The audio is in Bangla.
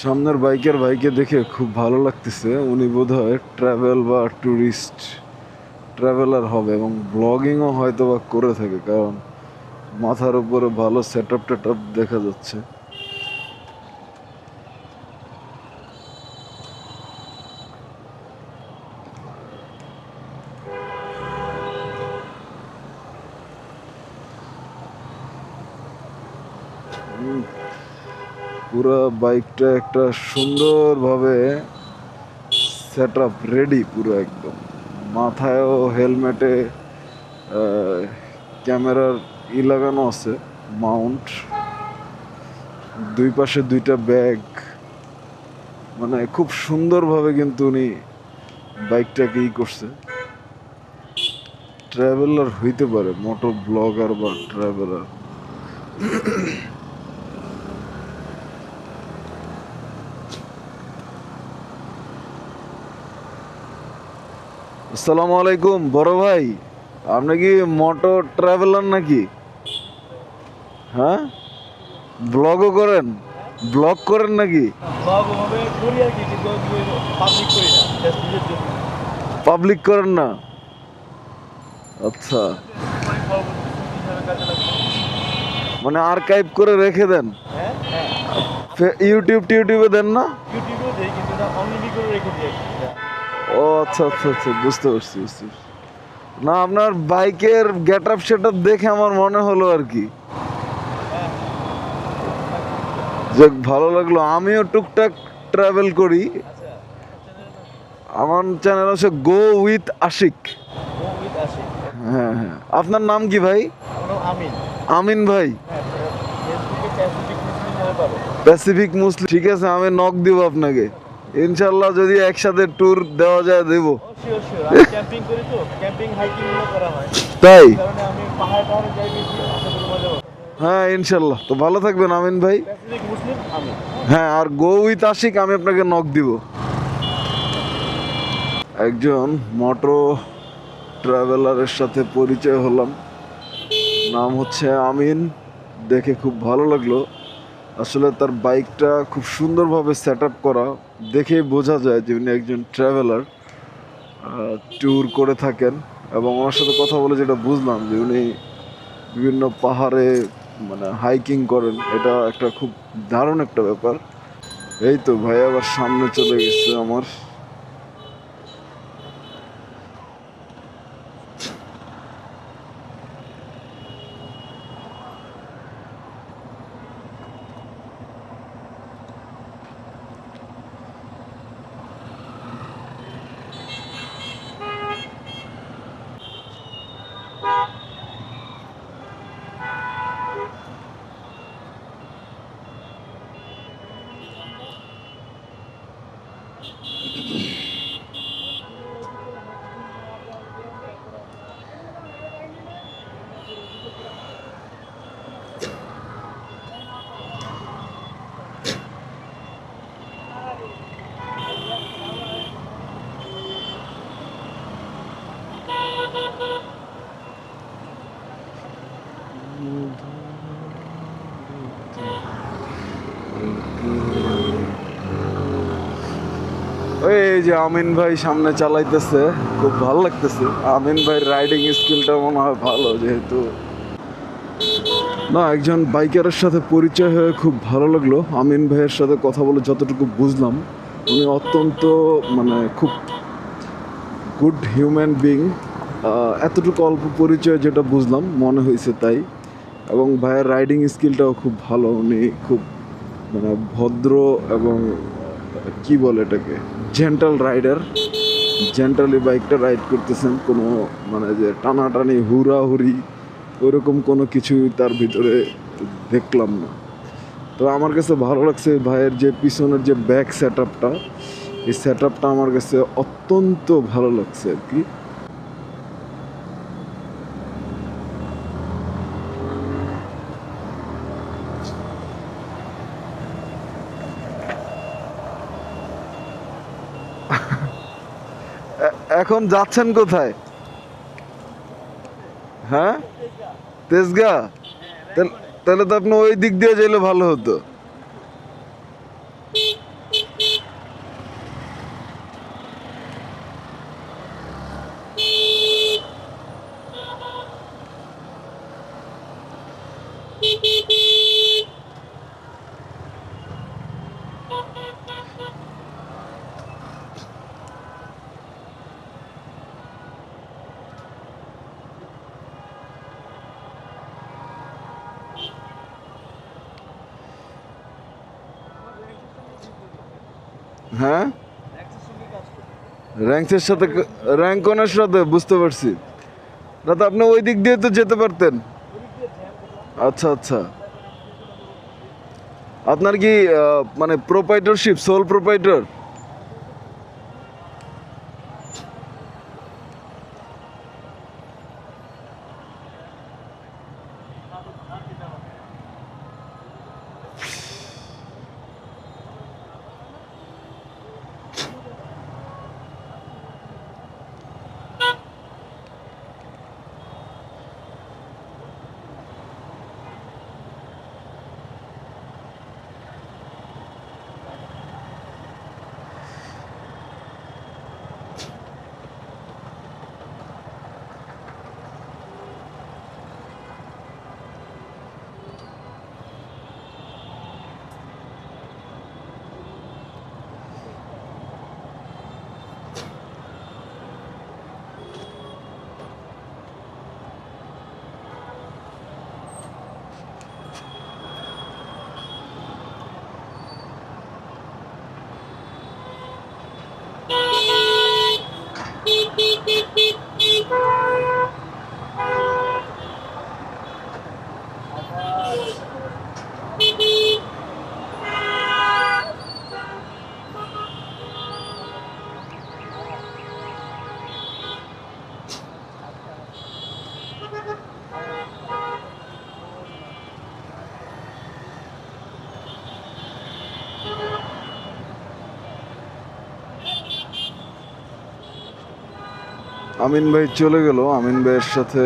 সামনের বাইকের বাইকে দেখে খুব ভালো লাগতেছে। উনি বোধ হয় ট্রাভেল বা ট্যুরিস্ট ট্রাভেলার হবে এবং ব্লগিংও হয়তো বা করে থাকে কারণ মাথার উপরে ভালো সেট আপ টেট দেখা যাচ্ছে। পুরো বাইকটা একটা সুন্দরভাবে সেট আপ রেডি পুরো একদম। মাথায়ও হেলমেটে ক্যামেরার ই লাগানো আছে মাউন্ট দুই পাশে দুইটা ব্যাগ মানে খুব সুন্দরভাবে কিন্তু উনি বাইকটাকে ই করছে। ট্রাভেলার হইতে পারে মোটর ব্লগার বা ট্রাভেলার আসসালামু আলাইকুম বড় ভাই। আপনি কি মোটর ট্রাভেলার নাকি? হ্যাঁ? ব্লগও করেন? ব্লগ করেন নাকি? পাবলিক করেন না? আচ্ছা। মানে আর্কাইভ করে রেখে দেন? হ্যাঁ হ্যাঁ। ইউটিউব টিউটিউবে দেন না? ইউটিউবেও দেই কিন্তু অনলাইনে করে রেখে দিই। ও আচ্ছা আচ্ছা আচ্ছা বুঝতে পারছি বুঝতে পারছি। না, আপনার বাইকের গেট আপ সেট দেখে আমার মনে হলো আর কি। যাক, ভালো লাগল। আমিও টুকটাক ট্রাভেল করি। আমার চ্যানেল হচ্ছে গো উইথ আশিক হ্যাঁ হ্যাঁ। আপনার নাম কি ভাই? আমিন ভাই। প্যাসিফিক মুসলিম ঠিক আছে, আমি নক দিব আপনাকে। ইনশাল্লাহ যদি একসাথে ট্যুর দেওয়া যায় দেব। হয়। তাই? হ্যাঁ ইনশাল্লাহ তো ভালো থাকবেন আমিন ভাই। হ্যাঁ আর গো উইথ আশিক আমি আপনাকে নক দিব। একজন মোটর ট্রাভেলারের সাথে পরিচয় হলাম। নাম হচ্ছে আমিন। দেখে খুব ভালো লাগল। আসলে তার বাইকটা খুব সুন্দরভাবে সেট আপ করা, দেখেই বোঝা যায় যে উনি একজন ট্রাভেলার ট্যুর করে থাকেন। এবং ওনার সাথে কথা বলে যেটা বুঝলাম যে উনি বিভিন্ন পাহাড়ে মানে হাইকিং করেন, এটা একটা খুব দারুণ একটা ব্যাপার। এই তো ভাই, আবার সামনে চলে গেছে আমার। ওই এই যে আমিন ভাই সামনে চালাইতেছে, খুব ভালো লাগতেছে। আমিন ভাই রাইডিং স্কিলটা মনে হয় ভালো যেহেতু। না, একজন বাইকারের সাথে পরিচয় হয়ে খুব ভালো লাগল। আমিন ভাইয়ের সাথে কথা বলে যতটুকু বুঝলাম, উনি অত্যন্ত মানে খুব গুড হিউম্যান বিং এতটুকু অল্প পরিচয় যেটা বুঝলাম, মনে হয়েছে তাই। এবং ভাইয়ের রাইডিং স্কিলটাও খুব ভালো। উনি খুব মানে ভদ্র এবং কি বলে এটাকে? জেন্টাল রাইডার জেন্টালি বাইকটা রাইড করতেছেন, কোনো মানে যে টানাটানি, হুড়াহুড়ি, ওরকম কোনো কিছুই তার ভিতরে দেখলাম না। তো আমার কাছে ভালো লাগছে ভাইয়ের যে পিছনের যে ব্যাক সেট আপটা এই সেট আপটা আমার কাছে অত্যন্ত ভালো লাগছে আর কি। এখন যাচ্ছেন কোথায়? হ্যাঁ? তেজগা? তাহলে তো আপনি ওই দিক দিয়ে যেলে ভালো হতো। হ্যাঁ? র্যাঙ্কসের কাজ করি র্যাঙ্কের সাথে সাথে, বুঝতে পারছি। দাদা, আপনি ওই দিক দিয়ে তো যেতে পারতেন। আচ্ছা আচ্ছা। আপনার কি মানে প্রোপাইটরশিপ সোল প্রোপাইটর আমিন ভাই চলে গেল। আমিন ভাইয়ের সাথে